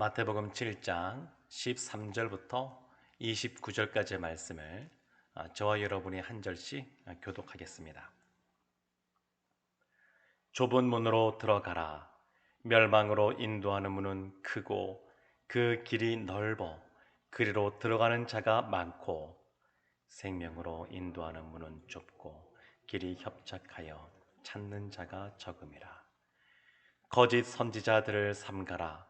마태복음 7장 13절부터 29절까지의 말씀을 아, 저와 여러분이 한 절씩 아, 교독하겠습니다. 좁은 문으로 들어가라. 멸망으로 인도하는 문은 크고 그 길이 넓어 그리로 들어가는 자가 많고 생명으로 인도하는 문은 좁고 길이 협착하여 찾는 자가 적음이라. 거짓 선지자들을 삼가라.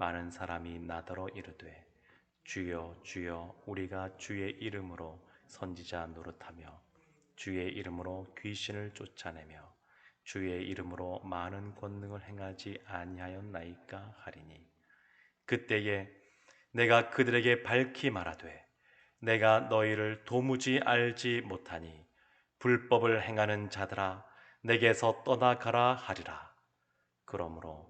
많은 사람이 나더러 이르되 주여 주여 우리가 주의 이름으로 선지자 노릇하며 주의 이름으로 귀신을 쫓아내며 주의 이름으로 많은 권능을 행하지 아니하였나이까 하리니. 그때에 내가 그들에게 밝히 말하되 내가 너희를 도무지 알지 못하니 불법을 행하는 자들아 내게서 떠나가라 하리라. 그러므로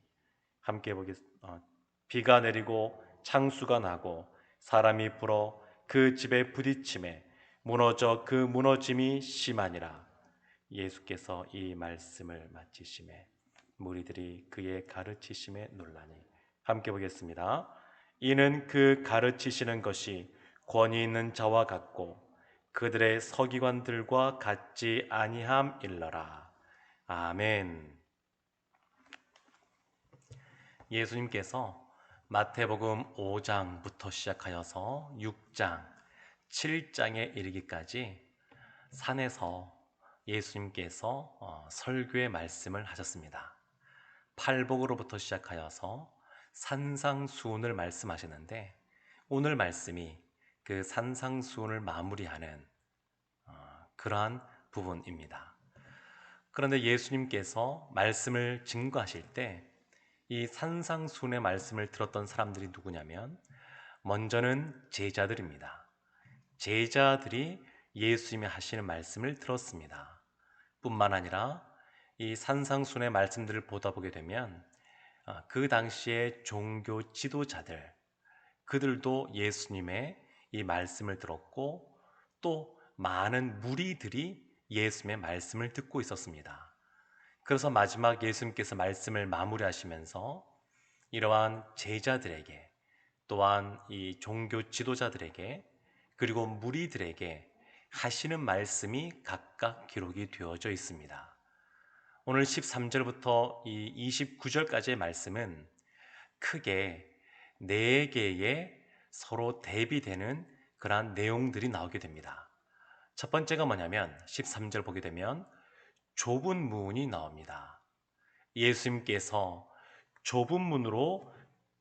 함께 보겠습니다. 어, 비가 내리고 창수가 나고 사람이 불어 그 집에 부딪힘에 무너져 그 무너짐이 심하니라. 예수께서 이 말씀을 마치심에 무리들이 그의 가르치심에 놀라니 함께 보겠습니다. 이는 그 가르치시는 것이 권위 있는 자와 같고 그들의 서기관들과 같지 아니함 일러라. 아멘. 예수님께서 마태복음 5장부터 시작하여서 6장, 7장에 이르기까지 산에서 예수님께서 어, 설교의 말씀을 하셨습니다. 팔복으로부터 시작하여서 산상수훈을 말씀하시는데 오늘 말씀이 그 산상수훈을 마무리하는 어, 그러한 부분입니다. 그런데 예수님께서 말씀을 증거하실 때 이 산상순의 말씀을 들었던 사람들이 누구냐면 먼저는 제자들입니다. 제자들이 예수님이 하시는 말씀을 들었습니다. 뿐만 아니라 이 산상순의 말씀들을 보다 보게 되면 어, 그 당시의 종교 지도자들 그들도 예수님의 이 말씀을 들었고 또 많은 무리들이 예수님의 말씀을 듣고 있었습니다. 그래서 마지막 예수님께서 말씀을 마무리하시면서 이러한 제자들에게 또한 이 종교 지도자들에게 그리고 무리들에게 하시는 말씀이 각각 기록이 되어져 있습니다. 오늘 13절부터 이 29절까지의 말씀은 크게 네 개의 서로 대비되는 그러한 내용들이 나오게 됩니다. 첫 번째가 뭐냐면 13절 보게 되면 좁은 문이 나옵니다. 예수님께서 좁은 문으로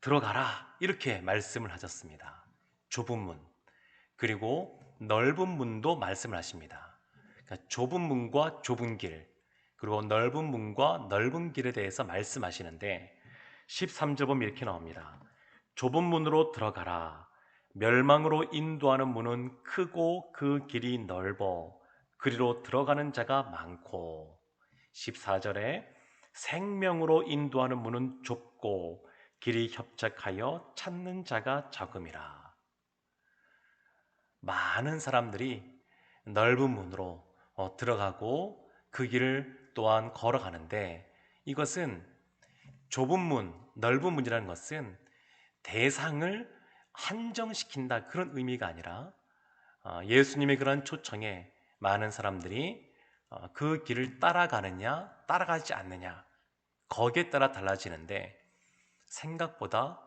들어가라 이렇게 말씀을 하셨습니다. 좁은 문 그리고 넓은 문도 말씀을 하십니다. 그러니까 좁은 문과 좁은 길 그리고 넓은 문과 넓은 길에 대해서 말씀하시는데 13절 보면 이렇게 나옵니다. 좁은 문으로 들어가라. 멸망으로 인도하는 문은 크고 그 길이 넓어 그리로 들어가는 자가 많고 14절에 생명으로 인도하는 문은 좁고 길이 협착하여 찾는 자가 적음이라. 많은 사람들이 넓은 문으로 어, 들어가고 그 길을 또한 걸어가는데 이것은 좁은 문, 넓은 문이라는 것은 대상을 한정시킨다 그런 의미가 아니라 어, 예수님의 그런 초청에 많은 사람들이 어, 그 길을 따라가느냐 따라가지 않느냐 거기에 따라 달라지는데 생각보다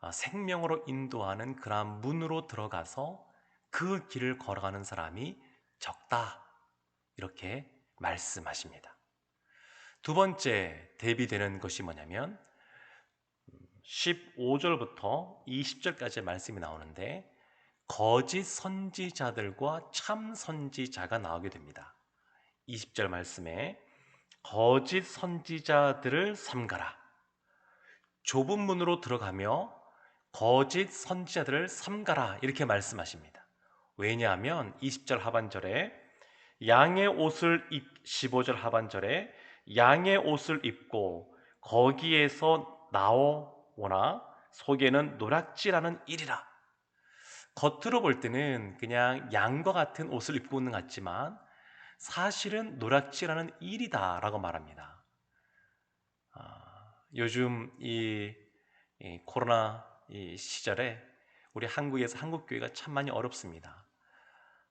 어, 생명으로 인도하는 그러한 문으로 들어가서 그 길을 걸어가는 사람이 적다 이렇게 말씀하십니다. 두 번째 대비되는 것이 뭐냐면 15절부터 20절까지 말씀이 나오는데 거짓 선지자들과 참 선지자가 나오게 됩니다. 20절 말씀에 거짓 선지자들을 삼가라. 좁은 문으로 들어가며 거짓 선지자들을 삼가라. 이렇게 말씀하십니다. 왜냐하면 20절 하반절에 양의 옷을 입 15절 하반절에 양의 옷을 입고 거기에서 나오거나 속에는 노략질하는 일이라. 겉으로 볼 때는 그냥 양과 같은 옷을 입고 있는 것 같지만 사실은 노략질하는 일이다라고 말합니다. 아, 요즘 이, 이 코로나 이 시절에 우리 한국에서 한국 교회가 참 많이 어렵습니다.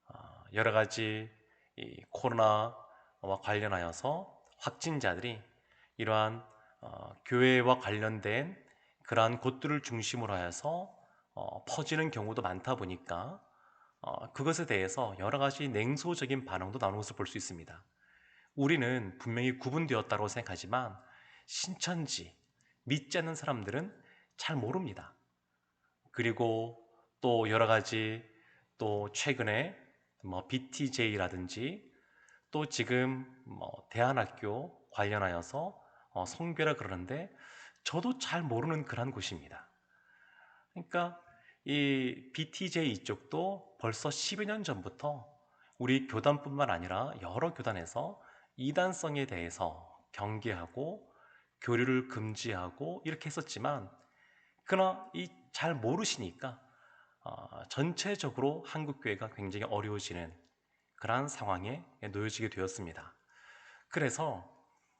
아, 여러 가지 이 코로나와 관련하여서 확진자들이 이러한 어, 교회와 관련된 그러한 곳들을 중심으로 하여서 어, 퍼지는 경우도 많다 보니까 어, 그것에 대해서 여러 가지 냉소적인 반응도 나오는 것을 볼 수 있습니다. 우리는 분명히 구분되었다고 생각하지만 신천지 믿지 않는 사람들은 잘 모릅니다. 그리고 또 여러 가지 또 최근에 뭐 BTJ라든지 또 지금 뭐 대안학교 관련하여서 어, 성교라 그러는데 저도 잘 모르는 그런 곳입니다. 그러니까 이 BTJ 이쪽도 벌써 10여 년 전부터 우리 교단뿐만 아니라 여러 교단에서 이단성에 대해서 경계하고 교류를 금지하고 이렇게 했었지만 그러나 이 잘 모르시니까 어, 전체적으로 한국 교회가 굉장히 어려워지는 그러한 상황에 놓여지게 되었습니다. 그래서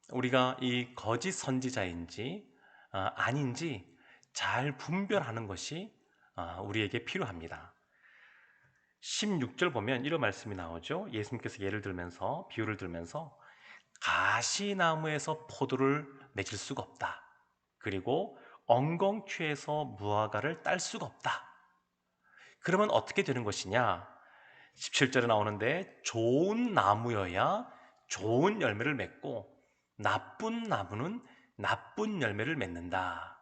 우리가 이 거짓 선지자인지 어, 아닌지 잘 분별하는 것이 어, 우리에게 필요합니다. 16절 보면 이런 말씀이 나오죠. 예수님께서 예를 들면서 비유를 들면서 가시나무에서 포도를 맺을 수가 없다. 그리고 엉겅퀴에서 무화과를 딸 수가 없다. 그러면 어떻게 되는 것이냐? 17절에 나오는데 좋은 나무여야 좋은 열매를 맺고 나쁜 나무는 나쁜 열매를 맺는다.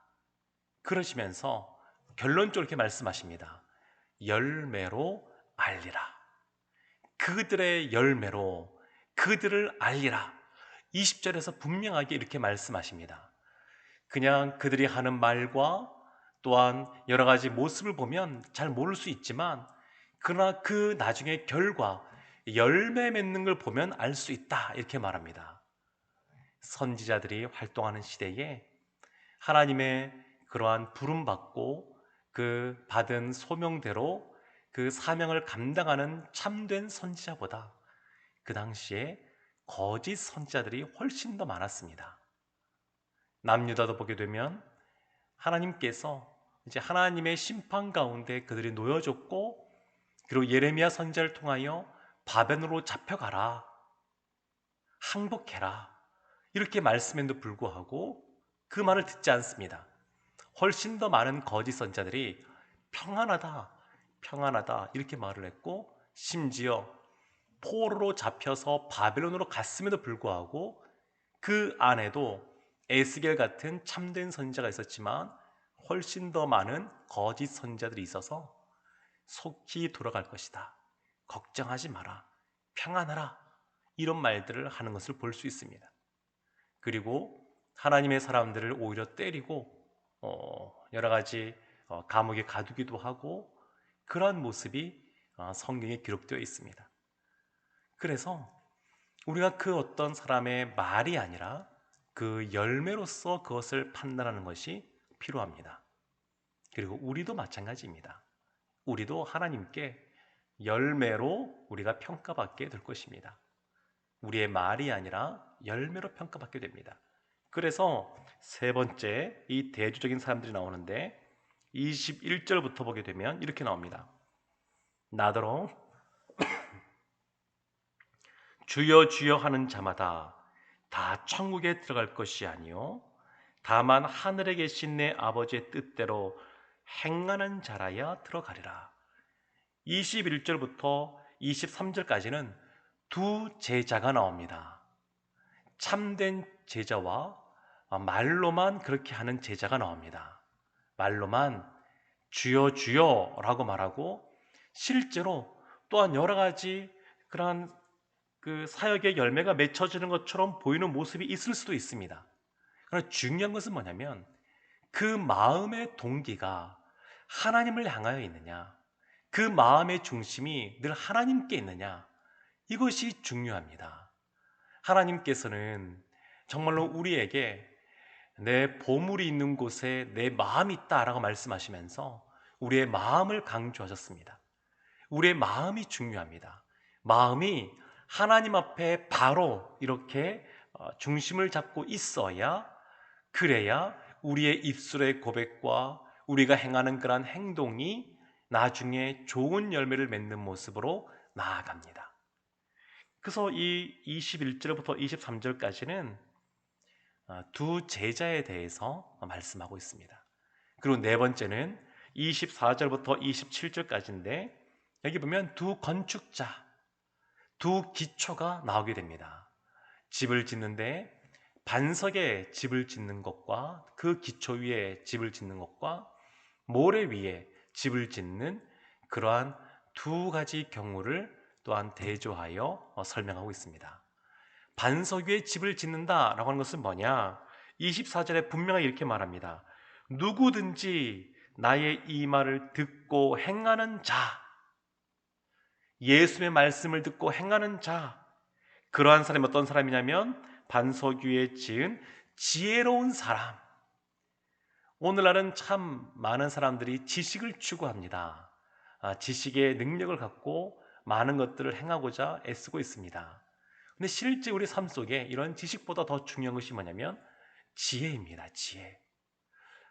그러시면서 결론적으로 이렇게 말씀하십니다. 열매로 알리라. 그들의 열매로 그들을 알리라. 20절에서 분명하게 이렇게 말씀하십니다. 그냥 그들이 하는 말과 또한 여러 가지 모습을 보면 잘 모를 수 있지만 그러나 그 나중에 결과 열매 맺는 걸 보면 알 수 있다. 이렇게 말합니다. 선지자들이 활동하는 시대에 하나님의 그러한 부름 받고 그 받은 소명대로 그 사명을 감당하는 참된 선지자보다 그 당시에 거짓 선지자들이 훨씬 더 많았습니다. 남유다도 보게 되면 하나님께서 이제 하나님의 심판 가운데 그들이 놓여졌고 그리고 예레미야 선지자를 통하여 바벨론으로 잡혀가라. 항복해라. 이렇게 말씀에도 불구하고 그 말을 듣지 않습니다. 훨씬 더 많은 거짓 선자들이 평안하다, 평안하다 이렇게 말을 했고 심지어 포로로 잡혀서 바벨론으로 갔음에도 불구하고 그 안에도 에스겔 같은 참된 선자가 있었지만 훨씬 더 많은 거짓 선자들이 있어서 속히 돌아갈 것이다. 걱정하지 마라. 평안하라. 이런 말들을 하는 것을 볼 수 있습니다. 그리고 하나님의 사람들을 오히려 때리고 어, 여러 가지 어, 감옥에 가두기도 하고 그러한 모습이 어, 성경에 기록되어 있습니다. 그래서 우리가 그 어떤 사람의 말이 아니라 그 열매로서 그것을 판단하는 것이 필요합니다. 그리고 우리도 마찬가지입니다. 우리도 하나님께 열매로 우리가 평가받게 될 것입니다. 우리의 말이 아니라 열매로 평가받게 됩니다. 그래서 세 번째 이 대조적인 사람들이 나오는데 21절부터 보게 되면 이렇게 나옵니다. 나더러 주여 주여 하는 자마다 다 천국에 들어갈 것이 아니요 다만 하늘에 계신 내 아버지의 뜻대로 행하는 자라야 들어가리라. 21절부터 23절까지는 두 제자가 나옵니다. 참된 제자와 말로만 그렇게 하는 제자가 나옵니다. 말로만 주여 주여라고 말하고 실제로 또한 여러 가지 그러한 그 사역의 열매가 맺혀지는 것처럼 보이는 모습이 있을 수도 있습니다. 그러나 중요한 것은 뭐냐면 그 마음의 동기가 하나님을 향하여 있느냐, 그 마음의 중심이 늘 하나님께 있느냐, 이것이 중요합니다. 하나님께서는 정말로 우리에게 내 보물이 있는 곳에 내 마음이 있다라고 말씀하시면서 우리의 마음을 강조하셨습니다. 우리의 마음이 중요합니다. 마음이 하나님 앞에 바로 이렇게 어, 중심을 잡고 있어야 그래야 우리의 입술의 고백과 우리가 행하는 그러한 행동이 나중에 좋은 열매를 맺는 모습으로 나아갑니다. 그래서 이 21절부터 23절까지는 어, 두 제자에 대해서 말씀하고 있습니다. 그리고 네 번째는 24절부터 27절까지인데 여기 보면 두 건축자, 두 기초가 나오게 됩니다. 집을 짓는데 반석에 집을 짓는 것과 그 기초 위에 집을 짓는 것과 모래 위에 집을 짓는 그러한 두 가지 경우를 또한 대조하여 어, 설명하고 있습니다. 반석 위에 집을 짓는다라고 하는 것은 뭐냐? 24절에 분명히 이렇게 말합니다. 누구든지 나의 이 말을 듣고 행하는 자, 예수의 말씀을 듣고 행하는 자, 그러한 사람이 어떤 사람이냐면 반석 위에 지은 지혜로운 사람. 오늘날은 참 많은 사람들이 지식을 추구합니다. 아, 지식의 능력을 갖고 많은 것들을 행하고자 애쓰고 있습니다. 근데 실제 우리 삶 속에 이런 지식보다 더 중요한 것이 뭐냐면 지혜입니다. 지혜.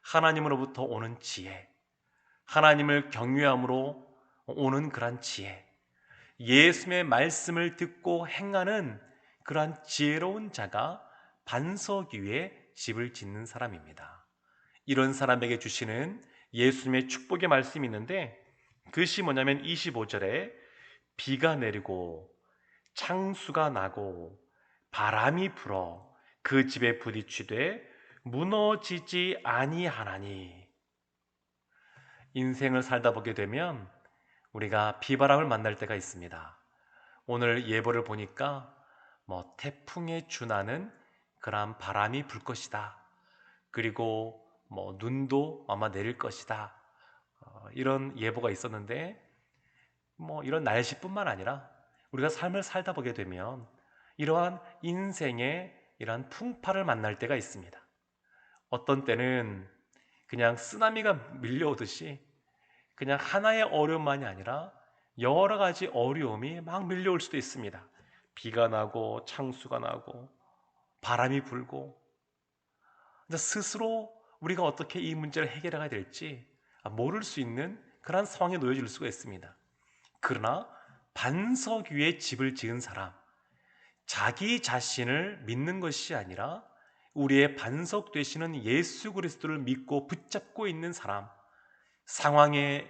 하나님으로부터 오는 지혜. 하나님을 경외함으로 오는 그러한 지혜. 예수의 말씀을 듣고 행하는 그러한 지혜로운 자가 반석 위에 집을 짓는 사람입니다. 이런 사람에게 주시는 예수님의 축복의 말씀이 있는데 그것이 뭐냐면 25절에 비가 내리고 창수가 나고 바람이 불어 그 집에 부딪히되 무너지지 아니하나니 인생을 살다 보게 되면 우리가 비바람을 만날 때가 있습니다. 오늘 예보를 보니까 뭐 태풍에 준하는 그러한 바람이 불 것이다. 그리고 뭐 눈도 아마 내릴 것이다. 어, 이런 예보가 있었는데 뭐 이런 날씨뿐만 아니라 우리가 삶을 살다 보게 되면 이러한 인생의 이러한 풍파를 만날 때가 있습니다. 어떤 때는 그냥 쓰나미가 밀려오듯이 그냥 하나의 어려움만이 아니라 여러 가지 어려움이 막 밀려올 수도 있습니다. 비가 나고 창수가 나고 바람이 불고 스스로 우리가 어떻게 이 문제를 해결해야 될지 모를 수 있는 그러한 상황에 놓여질 수가 있습니다. 그러나 반석 위에 집을 지은 사람, 자기 자신을 믿는 것이 아니라 우리의 반석 되시는 예수 그리스도를 믿고 붙잡고 있는 사람, 상황에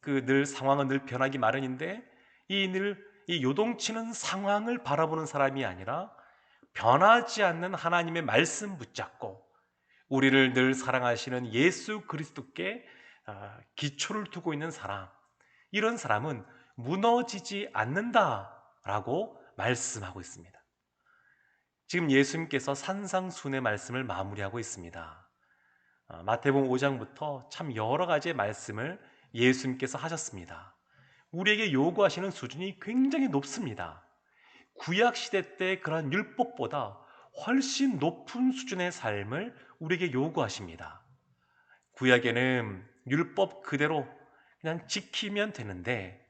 그 늘 상황은 늘 변하기 마련인데 이 늘 이 요동치는 상황을 바라보는 사람이 아니라 변하지 않는 하나님의 말씀 붙잡고 우리를 늘 사랑하시는 예수 그리스도께 아, 기초를 두고 있는 사람, 이런 사람은 무너지지 않는다라고 말씀하고 있습니다. 지금 예수님께서 산상순의 말씀을 마무리하고 있습니다. 아, 마태복음 5장부터 참 여러 가지의 말씀을 예수님께서 하셨습니다. 우리에게 요구하시는 수준이 굉장히 높습니다. 구약 시대 때 그런 율법보다 훨씬 높은 수준의 삶을 우리에게 요구하십니다. 구약에는 율법 그대로 그냥 지키면 되는데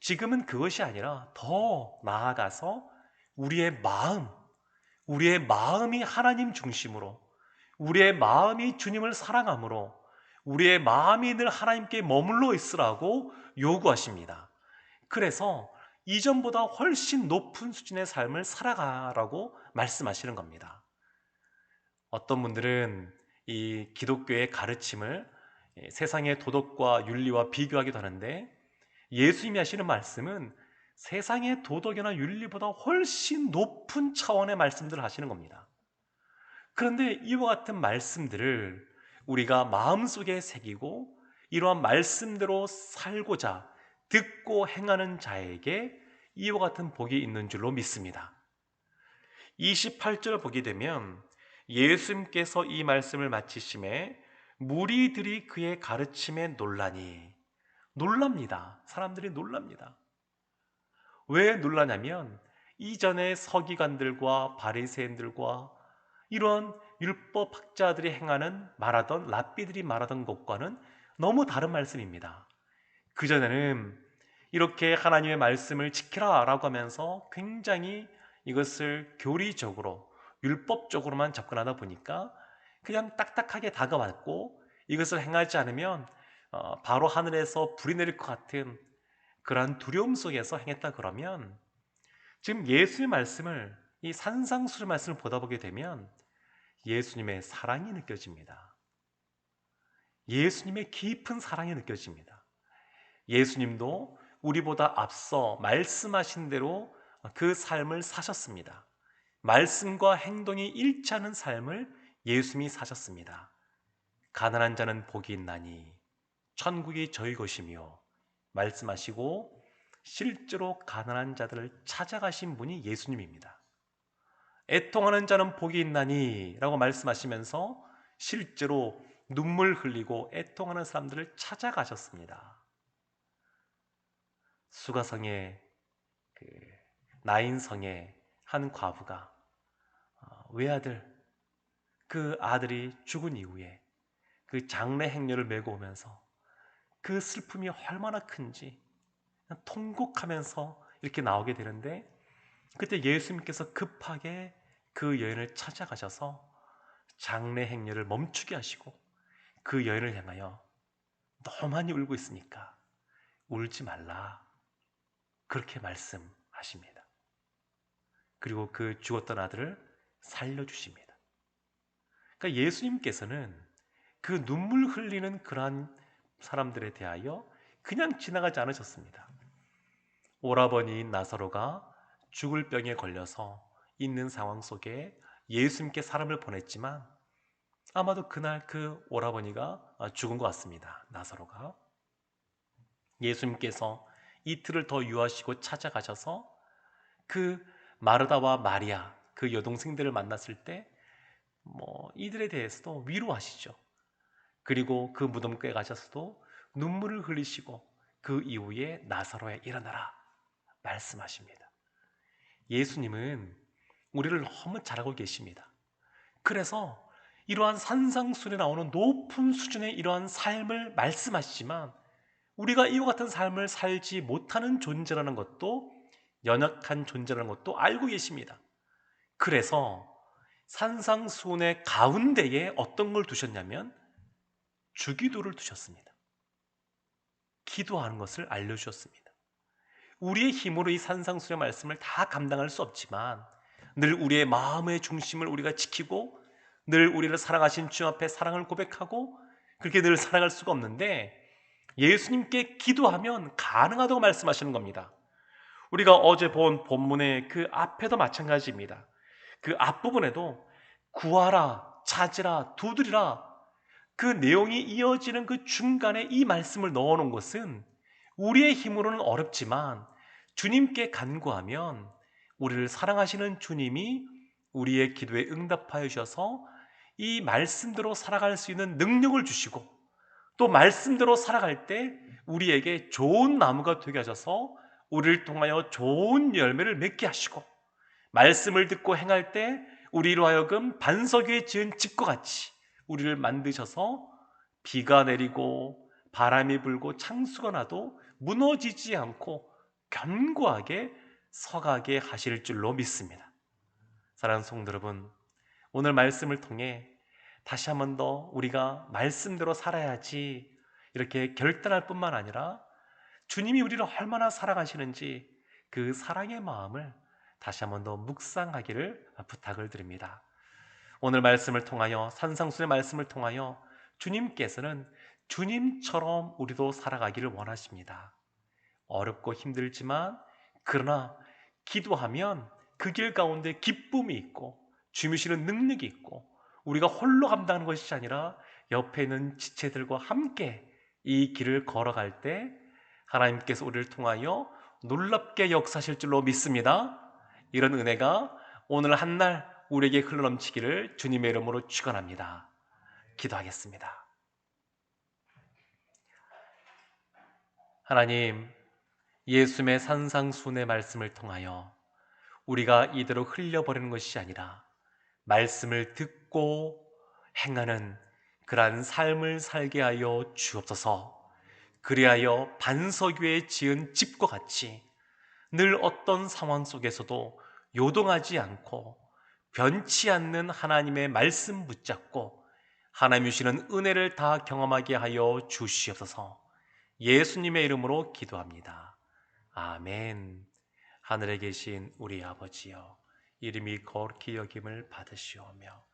지금은 그것이 아니라 더 나아가서 우리의 마음, 우리의 마음이 하나님 중심으로, 우리의 마음이 주님을 사랑함으로, 우리의 마음이 늘 하나님께 머물러 있으라고 요구하십니다. 그래서 이전보다 훨씬 높은 수준의 삶을 살아가라고 말씀하시는 겁니다. 어떤 분들은 이 기독교의 가르침을 세상의 도덕과 윤리와 비교하기도 하는데 예수님이 하시는 말씀은 세상의 도덕이나 윤리보다 훨씬 높은 차원의 말씀들을 하시는 겁니다. 그런데 이와 같은 말씀들을 우리가 마음속에 새기고 이러한 말씀대로 살고자 듣고 행하는 자에게 이와 같은 복이 있는 줄로 믿습니다. 28절 보게 되면 예수님께서 이 말씀을 마치심에 무리들이 그의 가르침에 놀라니 놀랍니다. 사람들이 놀랍니다. 왜 놀라냐면 이전에 서기관들과 바리새인들과 이런 율법 학자들이 행하는 말하던 랍비들이 말하던 것과는 너무 다른 말씀입니다. 그 전에는 이렇게 하나님의 말씀을 지키라라고 하면서 굉장히 이것을 교리적으로 율법적으로만 접근하다 보니까 그냥 딱딱하게 다가왔고 이것을 행하지 않으면 어, 바로 하늘에서 불이 내릴 것 같은 그러한 두려움 속에서 행했다 그러면 지금 예수의 말씀을 이 산상수의 말씀을 보다 보게 되면 예수님의 사랑이 느껴집니다. 예수님의 깊은 사랑이 느껴집니다. 예수님도 우리보다 앞서 말씀하신 대로 그 삶을 사셨습니다. 말씀과 행동이 일치하는 삶을 예수님이 사셨습니다. 가난한 자는 복이 있나니 천국이 저희 것이며 말씀하시고 실제로 가난한 자들을 찾아가신 분이 예수님입니다. 애통하는 자는 복이 있나니 라고 말씀하시면서 실제로 눈물 흘리고 애통하는 사람들을 찾아가셨습니다. 수가성의 그 나인성의 한 과부가 어, 외아들 그 아들이 죽은 이후에 그 장례 행렬을 메고 오면서 그 슬픔이 얼마나 큰지 통곡하면서 이렇게 나오게 되는데 그때 예수님께서 급하게 그 여인을 찾아가셔서 장례 행렬을 멈추게 하시고 그 여인을 향하여 너무 많이 울고 있으니까 울지 말라 그렇게 말씀하십니다. 그리고 그 죽었던 아들을 살려주십니다. 그러니까 예수님께서는 그 눈물 흘리는 그러한 사람들에 대하여 그냥 지나가지 않으셨습니다. 오라버니인 나사로가 죽을 병에 걸려서 있는 상황 속에 예수님께 사람을 보냈지만 아마도 그날 그 오라버니가 죽은 것 같습니다. 나사로가 예수님께서 이틀을 더 유하시고 찾아가셔서 그 마르다와 마리아 그 여동생들을 만났을 때 뭐 이들에 대해서도 위로하시죠. 그리고 그 무덤가에 가셔서도 눈물을 흘리시고 그 이후에 나사로에 일어나라 말씀하십니다. 예수님은 우리를 너무 잘하고 계십니다. 그래서 이러한 산상순에 나오는 높은 수준의 이러한 삶을 말씀하시지만 우리가 이와 같은 삶을 살지 못하는 존재라는 것도 연약한 존재라는 것도 알고 계십니다. 그래서 산상수훈의 가운데에 어떤 걸 두셨냐면 주기도를 두셨습니다. 기도하는 것을 알려주셨습니다. 우리의 힘으로 이 산상수의 말씀을 다 감당할 수 없지만 늘 우리의 마음의 중심을 우리가 지키고 늘 우리를 사랑하신 주 앞에 사랑을 고백하고 그렇게 늘 살아갈 수가 없는데 예수님께 기도하면 가능하다고 말씀하시는 겁니다. 우리가 어제 본 본문의 그 앞에도 마찬가지입니다. 그 앞부분에도 구하라, 찾으라, 두드리라 그 내용이 이어지는 그 중간에 이 말씀을 넣어 놓은 것은 우리의 힘으로는 어렵지만 주님께 간구하면 우리를 사랑하시는 주님이 우리의 기도에 응답하여 주셔서 이 말씀대로 살아갈 수 있는 능력을 주시고 또 말씀대로 살아갈 때 우리에게 좋은 나무가 되게 하셔서 우리를 통하여 좋은 열매를 맺게 하시고 말씀을 듣고 행할 때 우리로 하여금 반석 위에 지은 집과 같이 우리를 만드셔서 비가 내리고 바람이 불고 창수가 나도 무너지지 않고 견고하게 서가게 하실 줄로 믿습니다. 사랑하는 성도 여러분, 오늘 말씀을 통해 다시 한 번 더 우리가 말씀대로 살아야지 이렇게 결단할 뿐만 아니라 주님이 우리를 얼마나 사랑하시는지 그 사랑의 마음을 다시 한 번 더 묵상하기를 부탁을 드립니다. 오늘 말씀을 통하여 산상순의 말씀을 통하여 주님께서는 주님처럼 우리도 살아가기를 원하십니다. 어렵고 힘들지만 그러나 기도하면 그 길 가운데 기쁨이 있고 주무시는 능력이 있고 우리가 홀로 감당하는 것이 아니라 옆에 있는 지체들과 함께 이 길을 걸어갈 때 하나님께서 우리를 통하여 놀랍게 역사하실 줄로 믿습니다. 이런 은혜가 오늘 한 날 우리에게 흘러넘치기를 주님의 이름으로 축원합니다. 기도하겠습니다. 하나님, 예수의 산상순의 말씀을 통하여 우리가 이대로 흘려버리는 것이 아니라 말씀을 듣고 행하는 그러한 삶을 살게 하여 주옵소서. 그리하여 반석 위에 지은 집과 같이 늘 어떤 상황 속에서도 요동하지 않고 변치 않는 하나님의 말씀 붙잡고 하나님 주시는 은혜를 다 경험하게 하여 주시옵소서. 예수님의 이름으로 기도합니다. 아멘. 하늘에 계신 우리 아버지여, 이름이 거룩히 여김을 받으시오며